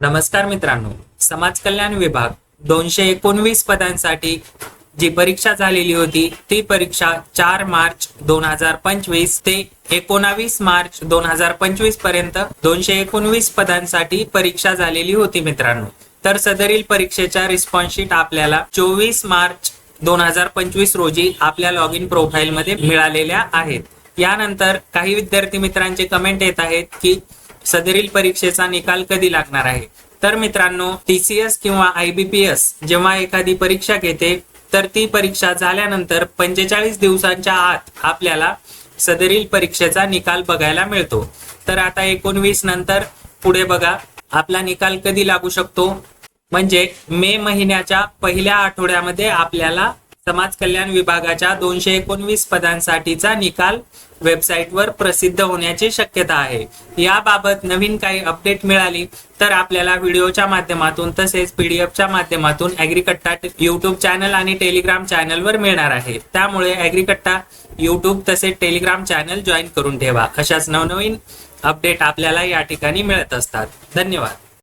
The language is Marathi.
नमस्कार मित्रांनो समाज कल्याण विभाग दोनशे एकोणवीस पदांसाठी जी परीक्षा झालेली होती ती परीक्षा चार मार्च दोन हजार पंचवीस ते एकोणावीस मार्च दोन हजार पंचवीसपर्यंत दोनशे एकोणवीस पदांसाठी परीक्षा झालेली होती मित्रांनो. तर सदरील परीक्षेच्या रिस्पॉन्स शीट आपल्याला चोवीस मार्च दोन हजार पंचवीस रोजी आपल्या लॉग इन प्रोफाईल मध्ये मिळालेल्या आहेत. यानंतर काही विद्यार्थी मित्रांचे कमेंट येत आहेत की सदरील परीक्षेचा निकाल कधी लागणार आहे? तर मित्रांनो टीसीएस किंवा आयबीपीएस जेव्हा एखादी परीक्षा घेते तर ती परीक्षा झाल्यानंतर पंचेचाळीस दिवसांच्या आत आपल्याला सदरील परीक्षेचा निकाल बघायला मिळतो. तर आता एकोणवीस नंतर पुढे बघा आपला निकाल कधी लागू शकतो? म्हणजे मे महिन्याच्या पहिल्या आठवड्यामध्ये आपल्याला समाज कल्याण विभागाच्या दोनशे एकोणवीस पदांसाठीचा निकाल वेबसाईटवर प्रसिद्ध होण्याची शक्यता आहे. याबाबत नवीन काही अपडेट मिळाली तर आपल्याला व्हिडिओच्या माध्यमातून तसेच पीडीएफच्या माध्यमातून अॅग्रिकट्टा युट्यूब चॅनल आणि टेलिग्राम चॅनलवर मिळणार आहे. त्यामुळे अॅग्रिकट्टा युट्यूब तसेच टेलिग्राम चॅनल जॉईन करून ठेवा. अशाच नवनवीन अपडेट आपल्याला या ठिकाणी मिळत असतात. धन्यवाद.